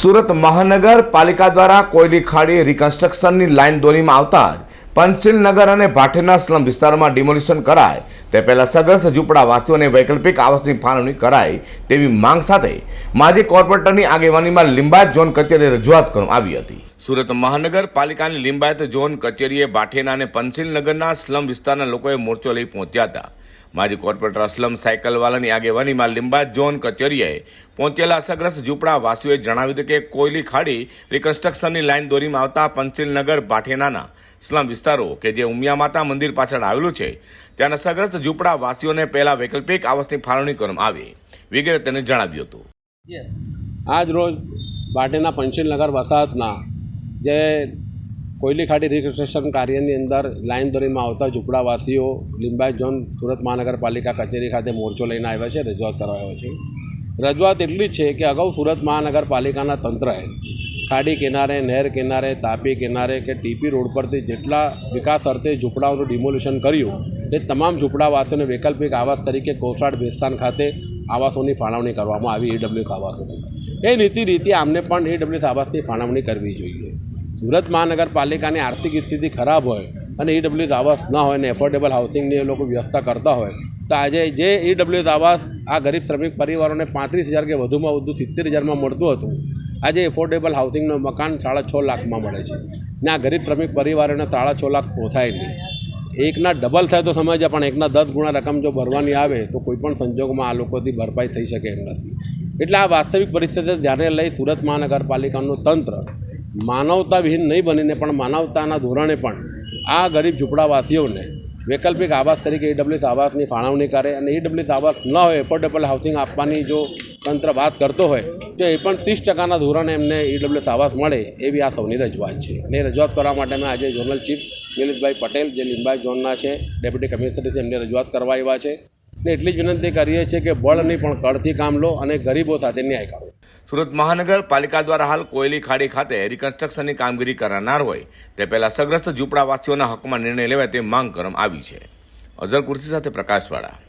સુરત મહાનગરપાલિકા દ્વારા કોયલી ખાડી રિકન્સ્ટ્રક્શનની લાઇન દોરીમાં આવતા જ પંચશીલનગર અને ભાઠેના સ્લમ વિસ્તારમાં ડિમોલિશન કરાય. તે પહેલાં સગર્ષ ઝૂંપડા વાસીઓને વૈકલ્પિક આવાસની ફાળવણી કરાય તેવી માંગ સાથે માજી કોર્પોરેટરની આગેવાનીમાં લિંબાયત ઝોન કચેરીએ રજૂઆત કરવામાં આવી હતી. સુરત મહાનગરપાલિકાની લિંબાયત ઝોન કચેરીએ બાઠેના અને પંચશીલનગરના સ્લમ વિસ્તારના લોકોએ મોરચો લઈ પહોંચ્યા હતા. માજી કોર્પોરેટર અસલમ સાયકલવાલાની આગેવાનીમાં લિંબાયત ઝોન કચેરીએ પહોંચેલા અસરગ્રસ્ત ઝૂંપડા વાસીઓએ જણાવ્યું હતું કે કોયલી ખાડી રિકન્સ્ટ્રક્શનની લાઇન દોરીમાં આવતા પંચશીલનગર બાઠેનાના સ્લમ વિસ્તારો કે જે ઉમિયા માતા મંદિર પાછળ આવેલું છે ત્યાંના અસરગ્રસ્ત ઝૂંપડા વાસીઓને પહેલા વૈકલ્પિક આવાસની ફાળવણી કરવામાં આવી. વગેરે તેને જણાવ્યું હતું. આજ રોજ બાટેના પંચીલનગર વસાહતના જે કોયલી ખાડી રિકન્સ્ટ્રક્શન કાર્યની અંદર લાઈન દોરીમાં આવતા ઝૂંપડાવાસીઓ, લિંબાયત ઝોન, સુરત મહાનગરપાલિકા કચેરી ખાતે મોરચો લઈને આવ્યા છે, રજૂઆત કરવા આવ્યા છે. રજૂઆત એટલી જ છે કે અગાઉ સુરત મહાનગરપાલિકાના તંત્રએ ખાડી કિનારે, નહેર કિનારે, તાપી કિનારે કે ટીપી રોડ પરથી જેટલા વિકાસ અર્થે ઝૂંપડાઓનું ડિમોલ્યુશન કર્યું, તે તમામ ઝૂંપડાવાસીઓને વૈકલ્પિક આવાસ તરીકે કોસાડ બેસ્તાન ખાતે આવાસોની ફાળવણી કરવામાં આવી ઈડબ્લ્યુએસ આવાસોની. એ નીતિ રીતે આમને પણ ઈડબ્લ્યુએસ આવાસની ફાળવણી કરવી જોઈએ. સુરત મહાનગરપાલિકાની આર્થિક સ્થિતિ ખરાબ હોય અને ઈડબ્લ્યુએસ આવાસ ન હોય ને એફોર્ડેબલ હાઉસિંગની એ લોકો વ્યવસ્થા કરતા હોય, તો આજે જે ઈડબ્લ્યુએસ આવાસ આ ગરીબ શ્રમિક પરિવારોને પાંત્રીસ હજાર કે વધુમાં વધુ સિત્તેર હજારમાં મળતું હતું, આજે એફોર્ડેબલ હાઉસિંગનું મકાન સાડા છ લાખમાં મળે છે. ને આ ગરીબ શ્રમિક પરિવારોને સાડા છ લાખ પોસાય નહીં. એકના ડબલ થાય તો સમજ્યા, પણ એકના દસ ગુણા રકમ જો ભરવાની આવે તો કોઈપણ સંજોગોમાં આ લોકોથી ભરપાઈ થઈ શકે એમ નથી. એટલે આ વાસ્તવિક પરિસ્થિતિ ધ્યાને લઈ સુરત મહાનગરપાલિકાનું તંત્ર માનવતા વિહીન નહીં બનીને પણ માનવતાના ધોરણે પણ આ ગરીબ ઝૂંપડાવાસીઓને વૈકલ્પિક આવાસ તરીકે ઈડબ્લ્યુએસ આવાસની ફાળવણી કરે અને ઈડબ્લ્યુએસ આવાસ ન હોય એફોર્ડેબલ હાઉસિંગ આપવાની જો તંત્ર વાત કરતો હોય, તો એ પણ ત્રીસ ટકાના ધોરણે એમને ઈડબ્લ્યુએસ આવાસ મળે એવી આ સૌની રજૂઆત છે. અને રજૂઆત કરવા માટે મેં આજે ઝોનલ ચીફ નિલેશભાઈ પટેલ, જે લીંબાઈ ઝોનના છે ડેપ્યુટી કમિશનર છે, એમને રજૂઆત કરવા આવ્યા છે. ને એટલી જ વિનંતી કરીએ છીએ કે બળ નહીં પણ કળથી કામ લો અને ગરીબો સાથે ન્યાય કરો. સુરત મહાનગરપાલિકા દ્વારા હાલ કોયલી ખાડી ખાતે રિકન્સ્ટ્રક્શનની કામગીરી કરનાર હોય તે પહેલા સગ્રસ્ત ઝૂંપડાવાસીઓના હકમાં નિર્ણય લેવાય તે માંગ કરવામાં આવી છે. અઝર કુર્સી સાથે પ્રકાશવાળા.